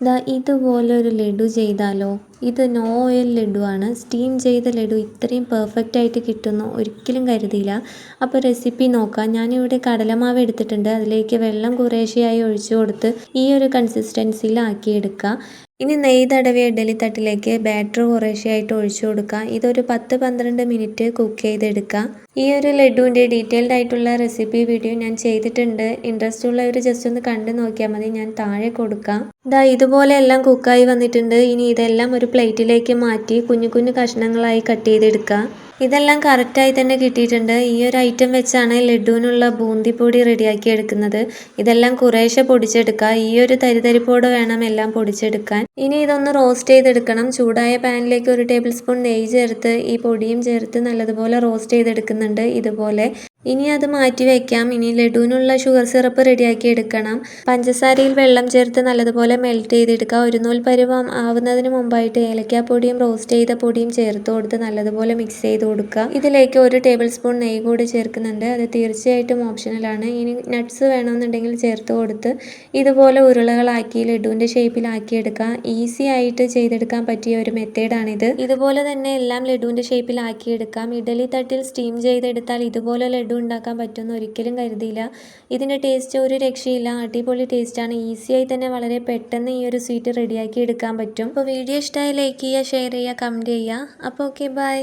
ദാ ഇതുപോലൊരു ലഡു ചെയ്താലോ? ഇത് നോ ഓയിൽ ലഡു ആണ് സ്റ്റീം ചെയ്ത ലഡു ഇത്രയും പെർഫെക്റ്റ് ആയിട്ട് കിട്ടുന്നു. ഒരിക്കലും കരുതിയില്ല. അപ്പോൾ റെസിപ്പി നോക്കാം. ഞാനിവിടെ കടലമാവ് എടുത്തിട്ടുണ്ട്. അതിലേക്ക് വെള്ളം കുറേശ്ശെയായി ഒഴിച്ചു കൊടുത്ത് ഈ ഒരു കൺസിസ്റ്റൻസിയിൽ ആക്കിയെടുക്കുക ഇനി നെയ്യ് തടവിയ ഇഡ്ഡലി തട്ടിലേക്ക് ബാറ്റർ കുറേശ്ശെയായിട്ട് ഒഴിച്ചു കൊടുക്കുക ഇതൊരു പത്ത് പന്ത്രണ്ട് മിനിറ്റ് കുക്ക് ചെയ്തെടുക്കുക ഈ ഒരു ലഡുവിന്റെ ഡീറ്റെയിൽഡ് ആയിട്ടുള്ള റെസിപ്പി വീഡിയോ ഞാൻ ചെയ്തിട്ടുണ്ട്. ഇൻട്രസ്റ്റ് ഉള്ളവർ ജസ്റ്റ് ഒന്ന് കണ്ടു നോക്കിയാൽ മതി. ഞാൻ താഴെ കൊടുക്കാം. ഇതാ ഇതുപോലെ എല്ലാം കുക്കായി വന്നിട്ടുണ്ട്. ഇനി ഇതെല്ലാം ഒരു പ്ലേറ്റിലേക്ക് മാറ്റി കുഞ്ഞു കുഞ്ഞു കഷ്ണങ്ങളായി കട്ട് ചെയ്തെടുക്കുക. ഇതെല്ലാം കറക്റ്റായി തന്നെ കിട്ടിയിട്ടുണ്ട്. ഈ ഒരു ഐറ്റം വെച്ചാണ് ലഡുവിനുള്ള ബൂന്തിപ്പൊടി റെഡിയാക്കി എടുക്കുന്നത്. ഇതെല്ലാം കുറേശ്ശെ പൊടിച്ചെടുക്കുക. ഈ ഒരു തരിതരിപ്പോട് വേണം എല്ലാം പൊടിച്ചെടുക്കാൻ. ഇനി ഇതൊന്ന് റോസ്റ്റ് ചെയ്തെടുക്കണം. ചൂടായ പാനിലേക്ക് ഒരു ടേബിൾ സ്പൂൺ നെയ്യ് ചേർത്ത് ഈ പൊടിയും ചേർത്ത് നല്ലതുപോലെ റോസ്റ്റ് ചെയ്തെടുക്കുന്നുണ്ട്. ഇതുപോലെ ഇനി അത് മാറ്റി വയ്ക്കാം ഇനി ലഡുവിനുള്ള ഷുഗർ സിറപ്പ് റെഡിയാക്കി എടുക്കണം. പഞ്ചസാരയിൽ വെള്ളം ചേർത്ത് നല്ലതുപോലെ മെൽറ്റ് ചെയ്തെടുക്കുക. ഒരു നൂൽ പരുവം ആവുന്നതിന് മുമ്പായിട്ട് ഏലക്കാപ്പൊടിയും റോസ്റ്റ് ചെയ്ത പൊടിയും ചേർത്ത് കൊടുത്ത് നല്ലതുപോലെ മിക്സ് ചെയ്ത് കൊടുക്കുക. ഇതിലേക്ക് ഒരു ടേബിൾ സ്പൂൺ നെയ്യ് കൂടി ചേർക്കുന്നുണ്ട്. അത് തീർച്ചയായിട്ടും ഓപ്ഷണലാണ് ഇനി നട്ട്സ് വേണമെന്നുണ്ടെങ്കിൽ ചേർത്ത് കൊടുത്ത് ഇതുപോലെ ഉരുളകളാക്കി ലഡുവിന്റെ ഷേപ്പിലാക്കി എടുക്കുക. ഈസി ആയിട്ട് ചെയ്തെടുക്കാൻ പറ്റിയ ഒരു മെത്തേഡാണിത് ഇതുപോലെ തന്നെ എല്ലാം ലഡുവിന്റെ ഷേപ്പിലാക്കി എടുക്കാം. ഇഡലി തട്ടിൽ സ്റ്റീം ചെയ്തെടുത്താൽ ഇതുപോലെ ലഡു ഉണ്ടാക്കാൻ പറ്റുമെന്ന് ഒരിക്കലും കരുതിയില്ല. ഇതിന്റെ ടേസ്റ്റ് ഒരു രക്ഷയില്ല. അടിപൊളി ടേസ്റ്റാണ് ഈസിയായി തന്നെ വളരെ പെട്ടെന്ന് ഈ ഒരു സ്വീറ്റ് റെഡിയാക്കി എടുക്കാൻ പറ്റും. അപ്പോൾ വീഡിയോ ഇഷ്ടമായി ലൈക്ക് ചെയ്യുക ഷെയർ ചെയ്യുക കമന്റ് ചെയ്യുക. അപ്പോൾ ഓക്കെ ബൈ